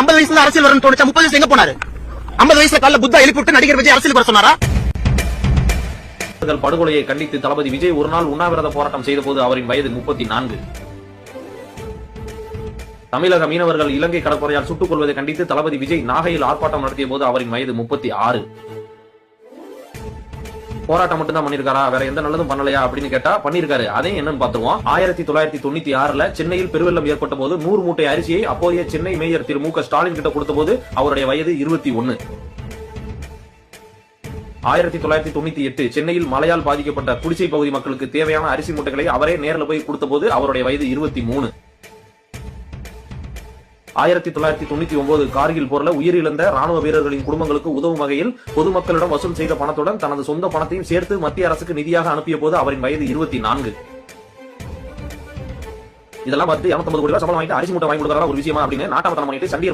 ஐம்பது வயசுல அரசியல் வரணும் தோணுச்சா? முப்பது வயசு எங்க போனாரு? ஐம்பது வயசுல கால புத்தா எழுப்பிட்டு நடிகர் விஜய் அரசியல் வர சொன்னாரா? படுகொலையை கண்டித்து தளபதி விஜய் ஒரு நாள் உண்ணாவிரத போராட்டம் செய்த போது அவரின் வயது முப்பத்தி நான்கு தமிழக மீனவர்கள் இலங்கை கடற்படையால் சுட்டுக் கொள்வதை கண்டித்து தளபதி விஜய் நாகையில் ஆர்ப்பாட்டம் நடத்திய போது அவரின் வயது முப்பத்தி ஆறு. போராட்டம் மட்டும் தான் பண்ணிருக்காரா? வேற எந்த நல்லதும் பண்ணலையா அப்படின்னு கேட்டா பண்ணிருக்காரு. அதையும் என்னன்னு பாத்துருவோம் ஆயிரத்தி தொள்ளாயிரத்தி தொண்ணூத்தி ஆறுல சென்னையில் பெருவெள்ளம் ஏற்பட்ட போது நூறு மூட்டை அரிசியை அப்போதைய சென்னை மேயர் திரு மு க. ஸ்டாலின் கிட்ட கொடுத்த போது அவருடைய வயது இருபத்தி ஒன்னு. ஆயிரத்தி தொள்ளாயிரத்தி தொண்ணூத்தி எட்டு சென்னையில் மழையால் பாதிக்கப்பட்ட குடிசை பகுதி மக்களுக்கு தேவையான அரிசி மூட்டைகளை அவரே நேரில் போய் கொடுத்த போது அவருடைய வயது இருபத்தி மூணு. ஆயிரத்தி தொள்ளாயிரத்தி தொண்ணூத்தி ஒன்பது கார்கில் போர்ல உயிரிழந்த ராணுவ வீரர்களின் குடும்பங்களுக்கு உதவும் வகையில் பொதுமக்களிடம் வசூல் செய்த பணத்துடன் தனது சொந்த பணத்தையும் சேர்த்து மத்திய அரசுக்கு நிதியாக அனுப்பிய போது அவரின் வயது இருபத்தி நான்கு. இதெல்லாம் பார்த்து 250 கோடி ரூபாய் சம்பளம் வாங்கிட்டு அரிசி மூட்டை வாங்கி கொடுக்கறதா ஒரு விஷயமா அப்படின்னு நாட்டாமத்தனம் பண்ணிட்டு சண்டியர்